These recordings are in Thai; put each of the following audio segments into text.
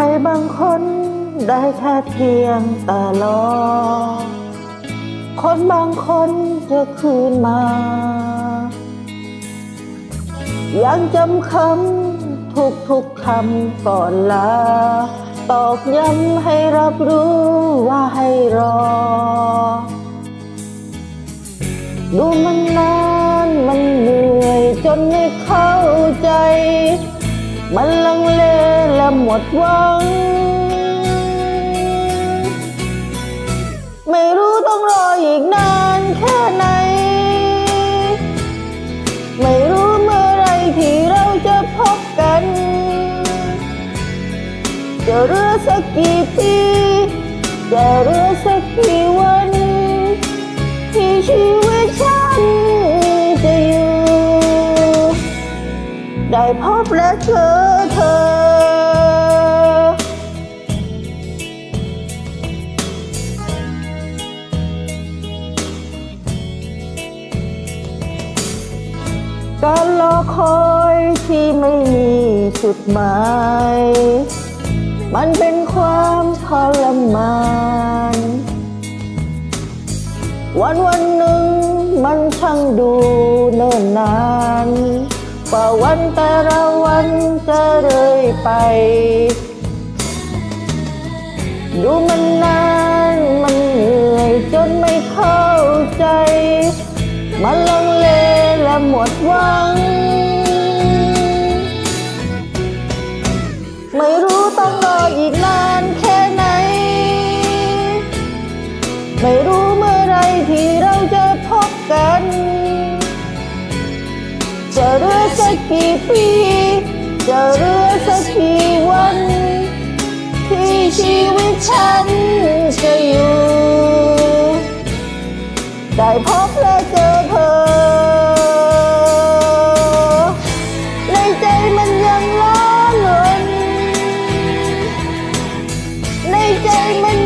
รบางคนได้แค่เพียงแต่รอ คนบางคนจะคืนมา ยังจำคำทุกทุกๆคำก่อนลา ตอกย้ำให้รับรู้ว่าให้รอ ดูมันนานมันเหนื่อยจนไม่เข้าใจ มันลังเล และหมดหวัง ไม่รู้ต้องรออีกนานแค่ไหน ไม่รู้เมื่อไรที่เราจะพบกัน จะเหลือสักกี่ปีจะเหลือสักกี่วัน ที่ชีวิตฉันจะอยู่ ได้พบและเจอเธอ การรอคอยที่ไม่มีจุดหมาย มันเป็นความทรมาน วันวันหนึ่งมันช่างดูเนิ่นนานกว่าวันแต่ละวันจะเลยไป ดูมันนานมันเหนื่อยจนไม่เข้าใจ มันลังเล หมดหวัง ไม่รู้ต้องรออีกนานแค่ไหน ไม่รู้เมื่อไรที่เราจะพบกัน จะเหลือสักกี่ปี จะเหลือสักกี่วัน ที่ชีวิตฉัน ใน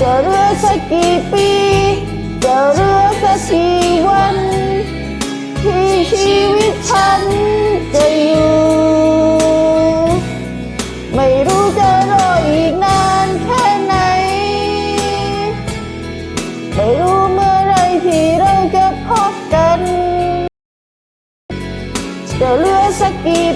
จะเหลือสักกี่ปีจะเหลือสักกี่วันที่ชีวิตฉันจะอยู่ ไม่รู้จะรออีกนานแค่ไหน ไม่รู้เมื่อไรที่เราจะพบกัน จะเหลือสักกี่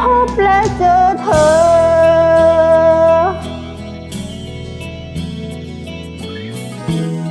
พบและเจอเธอ thank you